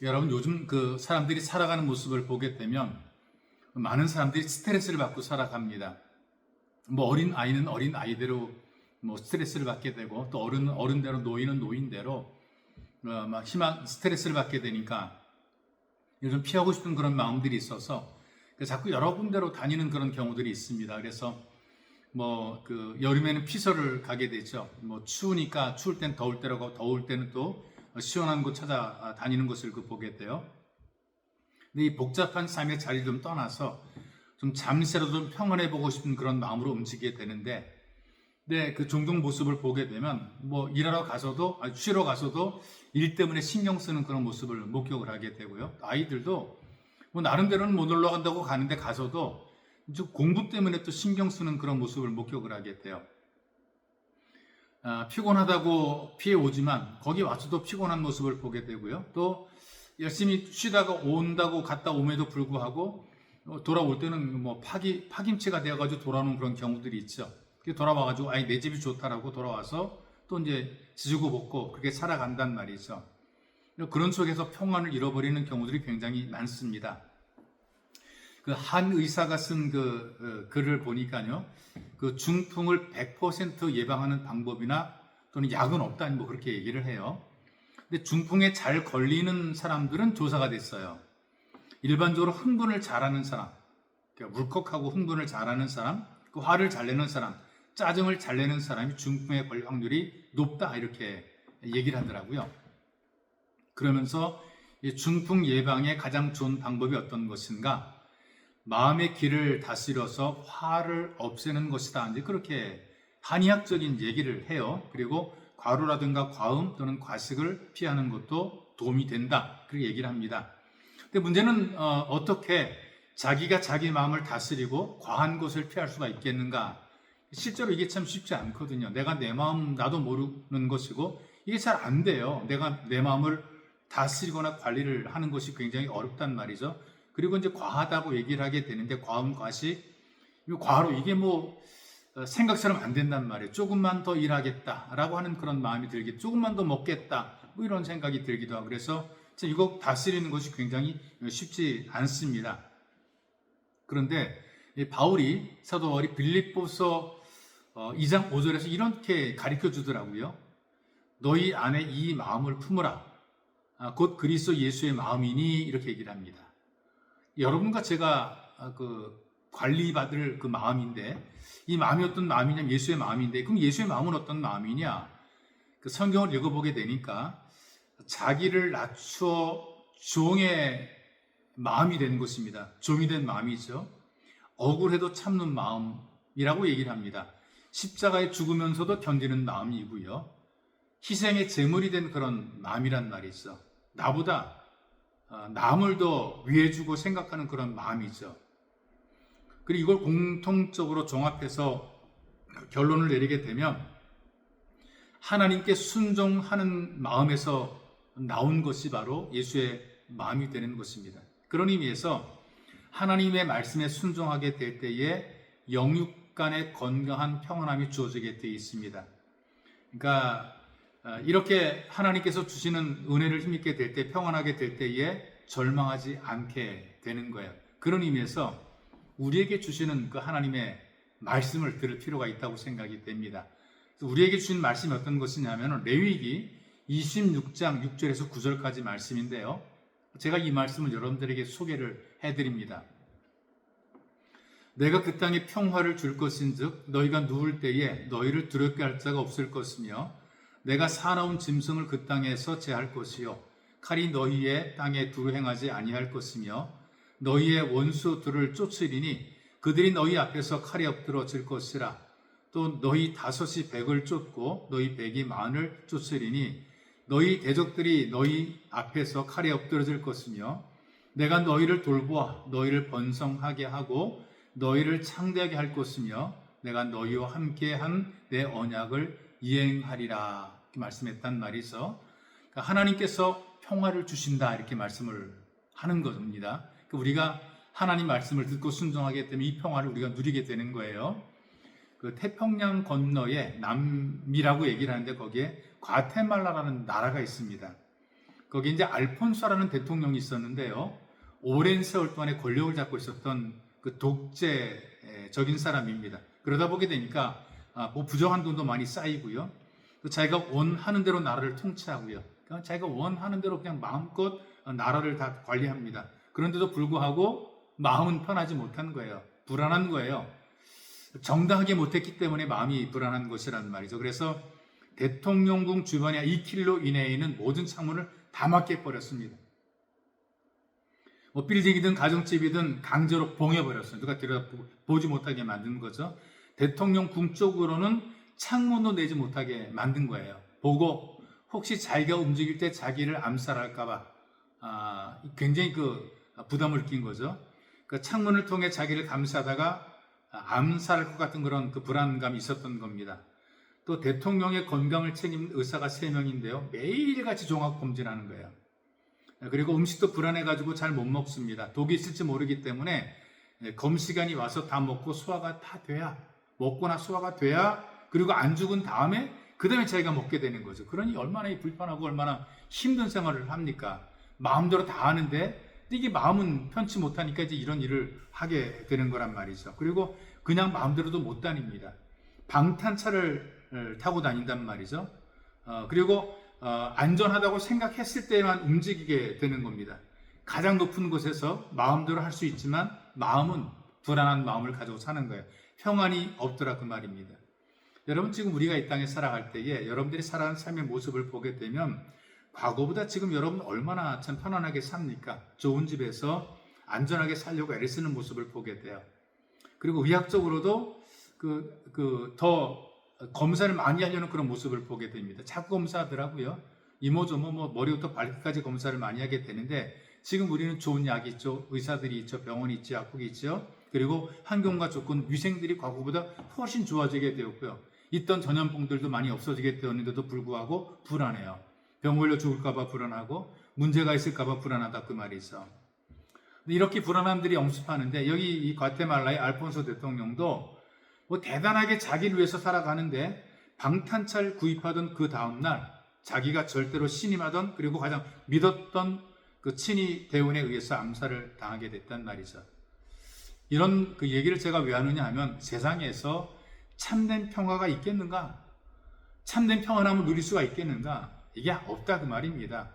여러분 요즘 그 사람들이 살아가는 모습을 보게 되면 많은 사람들이 스트레스를 받고 살아갑니다. 뭐 어린 아이는 어린 아이대로 뭐 스트레스를 받게 되고 또 어른 어른대로 노인은 노인대로 어, 막 희망 스트레스를 받게 되니까 요즘 피하고 싶은 그런 마음들이 있어서 그 자꾸 여러 군데로 다니는 그런 경우들이 있습니다. 그래서 뭐 그 여름에는 피서를 가게 되죠. 뭐 추우니까 추울 땐 더울 때로 가고 더울 때는 또 시원한 곳 찾아 다니는 것을 그 보게 돼요. 근데 이 복잡한 삶의 자리를 좀 떠나서 좀 잠시라도 좀 평안해 보고 싶은 그런 마음으로 움직이게 되는데, 근데 그 종종 모습을 보게 되면 뭐 일하러 가서도 아니, 쉬러 가서도 일 때문에 신경 쓰는 그런 모습을 목격을 하게 되고요. 아이들도 뭐 나름대로는 못 놀러 간다고 가는데 가서도 공부 때문에 또 신경 쓰는 그런 모습을 목격을 하게 돼요. 아, 피곤하다고 피해 오지만 거기 와서도 피곤한 모습을 보게 되고요. 또 열심히 쉬다가 온다고 갔다 오에도 불구하고 어, 돌아올 때는 뭐 파기 파김치가 되어가지고 돌아오는 그런 경우들이 있죠. 돌아와가지고 아이 내 집이 좋다라고 돌아와서 또 이제 지지고 볶고 그렇게 살아간단 말이죠. 그런 속에서 평안을 잃어버리는 경우들이 굉장히 많습니다. 그 한 의사가 쓴 그 글을 보니까요, 그 중풍을 100% 예방하는 방법이나 또는 약은 없다, 뭐 그렇게 얘기를 해요. 근데 중풍에 잘 걸리는 사람들은 조사가 됐어요. 일반적으로 흥분을 잘하는 사람, 그러니까 울컥하고 흥분을 잘하는 사람, 그 화를 잘 내는 사람, 짜증을 잘 내는 사람이 중풍에 걸릴 확률이 높다 이렇게 얘기를 하더라고요. 그러면서 이 중풍 예방에 가장 좋은 방법이 어떤 것인가? 마음의 길을 다스려서 화를 없애는 것이다. 이제 그렇게 한의학적인 얘기를 해요. 그리고 과로라든가 과음 또는 과식을 피하는 것도 도움이 된다. 그렇게 얘기를 합니다. 근데 문제는 어, 떻게 자기가 자기 마음을 다스리고 과한 것을 피할 수가 있겠는가? 실제로 이게 참 쉽지 않거든요. 내가 내 마음 나도 모르는 것이고 이게 잘 안 돼요. 내가 내 마음을 다스리거나 관리를 하는 것이 굉장히 어렵단 말이죠. 그리고 이제 과하다고 얘기를 하게 되는데 과음 이 과로 이게 뭐 어, 생각처럼 안 된단 말이에요. 조금만 더 일하겠다라고 하는 그런 마음이 들기, 조금만 더 먹겠다 뭐 이런 생각이 들기도 하고 그래서 이거 다스리는 것이 굉장히 쉽지 않습니다. 그런데 바울이 사도 바울이 빌립보서 2장 5절에서 이렇게 가르쳐 주더라고요. 너희 안에 이 마음을 품으라. 아, 곧 그리스도 예수의 마음이니 이렇게 얘기를 합니다. 여러분과 제가 아, 그 관리받을 그 마음인데 이 마음이 어떤 마음이냐면 예수의 마음인데 그럼 예수의 마음은 어떤 마음이냐? 그 성경을 읽어보게 되니까 자기를 낮추어 종의 마음이 된 것입니다. 종이 된 마음이죠. 억울해도 참는 마음이라고 얘기를 합니다. 십자가에 죽으면서도 견디는 마음이고요. 희생의 제물이 된 그런 마음이란 말이죠. 나보다 어, 남을 더 위해 주고 생각하는 그런 마음이죠. 그리고 이걸 공통적으로 종합해서 결론을 내리게 되면 하나님께 순종하는 마음에서 나온 것이 바로 예수의 마음이 되는 것입니다. 그런 의미에서 하나님의 말씀에 순종하게 될 때에 영육 간의 건강한 평안함이 주어지게 되어 있습니다. 그러니까 어, 이렇게 하나님께서 주시는 은혜를 힘입게 될 때, 평안하게 될 때에 절망하지 않게 되는 거예요. 그런 의미에서 우리에게 주시는 그 하나님의 말씀을 들을 필요가 있다고 생각이 됩니다. 우리에게 주신 말씀이 어떤 것이냐면 레위기 26장 6절에서 9절까지 말씀인데요. 제가 이 말씀을 여러분들에게 소개를 해드립니다. 내가 그 땅에 평화를 줄 것인즉 너희가 누울 때에 너희를 두렵게 할 자가 없을 것이며 내가 사나운 짐승을 그 땅에서 제할 것이요. 칼이 너희의 땅에 두루 행하지 아니할 것이며 너희의 원수들을 쫓으리니 그들이 너희 앞에서 칼이 엎드러질 것이라. 또 너희 다섯이 백을 쫓고 너희 백이 만을 쫓으리니 너희 대적들이 너희 앞에서 칼에 엎드러질 것이며 내가 너희를 돌보아 너희를 번성하게 하고 너희를 창대하게 할 것이며 내가 너희와 함께 한 내 언약을 이행하리라 이렇게 말씀했단 말이죠. 그러니까 하나님께서 평화를 주신다 이렇게 말씀을 하는 겁니다. 그러니까 우리가 하나님 말씀을 듣고 순종하게 되면 이 평화를 우리가 누리게 되는 거예요. 그 태평양 건너에 남미라고 얘기를 하는데 거기에 과테말라라는 나라가 있습니다. 거기 이제 알폰소라는 대통령이 있었는데요. 오랜 세월 동안에 권력을 잡고 있었던 그 독재적인 사람입니다. 그러다 보게 되니까 아, 뭐 부정한 돈도 많이 쌓이고요. 또 자기가 원하는 대로 나라를 통치하고요. 그냥 자기가 원하는 대로 그냥 마음껏 나라를 다 관리합니다. 그런데도 불구하고 마음은 편하지 못한 거예요. 불안한 거예요. 정당하게 못했기 때문에 마음이 불안한 것이란 말이죠. 그래서 대통령궁 주변의 2km 이내에 있는 모든 창문을 다 막게 버렸습니다. 뭐 빌딩이든 가정집이든 강제로 봉해버렸어요. 누가 들여다 보지 못하게 만든 거죠. 대통령 궁 쪽으로는 창문도 내지 못하게 만든 거예요. 보고 혹시 자기가 움직일 때 자기를 암살할까봐 아, 굉장히 그 부담을 느낀 거죠. 그 창문을 통해 자기를 감시하다가 암살할 것 같은 그런 그 불안감이 있었던 겁니다. 또 대통령의 건강을 책임진 의사가 3명인데요. 매일같이 종합 검진하는 거예요. 그리고 음식도 불안해가지고 잘 못 먹습니다. 독이 있을지 모르기 때문에 검시관이 와서 다 먹고 소화가 다 돼야 먹거나 소화가 돼야 그리고 안 죽은 다음에 그 다음에 자기가 먹게 되는 거죠. 그러니 얼마나 불편하고 얼마나 힘든 생활을 합니까? 마음대로 다 하는데 이게 마음은 편치 못하니까 이제 이런 일을 하게 되는 거란 말이죠. 그리고 그냥 마음대로도 못 다닙니다. 방탄차를 타고 다닌단 말이죠. 어, 그리고 어, 안전하다고 생각했을 때만 움직이게 되는 겁니다. 가장 높은 곳에서 마음대로 할 수 있지만 마음은 불안한 마음을 가지고 사는 거예요. 평안이 없더라 그 말입니다. 여러분 지금 우리가 이 땅에 살아갈 때에 여러분들이 살아가는 삶의 모습을 보게 되면 과거보다 지금 여러분 얼마나 참 편안하게 삽니까? 좋은 집에서 안전하게 살려고 애를 쓰는 모습을 보게 돼요. 그리고 의학적으로도 그, 그, 더 검사를 많이 하려는 그런 모습을 보게 됩니다. 자꾸 검사하더라고요. 이모저모 뭐 머리부터 발끝까지 검사를 많이 하게 되는데 지금 우리는 좋은 약이 있죠. 의사들이 있죠. 병원이 있죠. 약국이 있죠. 그리고 환경과 조건, 위생들이 과거보다 훨씬 좋아지게 되었고요. 있던 전염병들도 많이 없어지게 되었는데도 불구하고 불안해요. 병 걸려 죽을까봐 불안하고 문제가 있을까봐 불안하다 그 말이죠. 이렇게 불안함들이 엄습하는데 여기 이 과테말라의 알폰소 대통령도 뭐 대단하게 자기를 위해서 살아가는데 방탄차를 구입하던 그 다음날 자기가 절대로 신임하던 그리고 가장 믿었던 그 친위 대원에 의해서 암살을 당하게 됐단 말이죠. 이런 그 얘기를 제가 왜 하느냐 하면 세상에서 참된 평화가 있겠는가? 참된 평안함을 누릴 수가 있겠는가? 이게 없다 그 말입니다.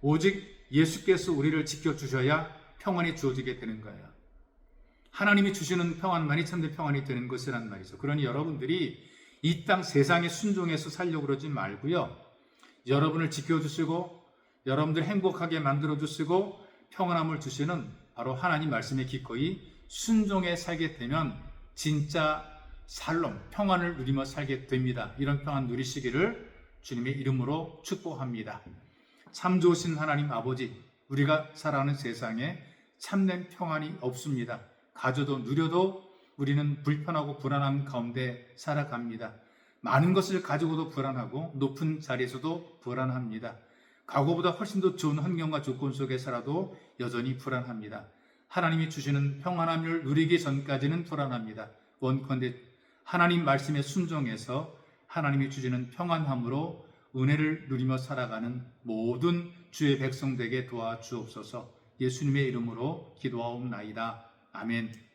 오직 예수께서 우리를 지켜주셔야 평안이 주어지게 되는 거예요. 하나님이 주시는 평안만이 참된 평안이 되는 것이란 말이죠. 그러니 여러분들이 이 땅 세상에 순종해서 살려고 그러지 말고요. 여러분을 지켜주시고 여러분들 행복하게 만들어주시고 평안함을 주시는 바로 하나님 말씀에 기꺼이 순종해 살게 되면 진짜 살롬, 평안을 누리며 살게 됩니다. 이런 평안 누리시기를 주님의 이름으로 축복합니다. 참 좋으신 하나님 아버지, 우리가 살아가는 세상에 참된 평안이 없습니다. 가져도 누려도 우리는 불편하고 불안한 가운데 살아갑니다. 많은 것을 가지고도 불안하고 높은 자리에서도 불안합니다. 과거보다 훨씬 더 좋은 환경과 조건 속에 살아도 여전히 불안합니다. 하나님이 주시는 평안함을 누리기 전까지는 불안합니다. 원컨대 하나님 말씀에 순종해서 하나님이 주시는 평안함으로 은혜를 누리며 살아가는 모든 주의 백성되게 도와주옵소서 예수님의 이름으로 기도하옵나이다. 아멘.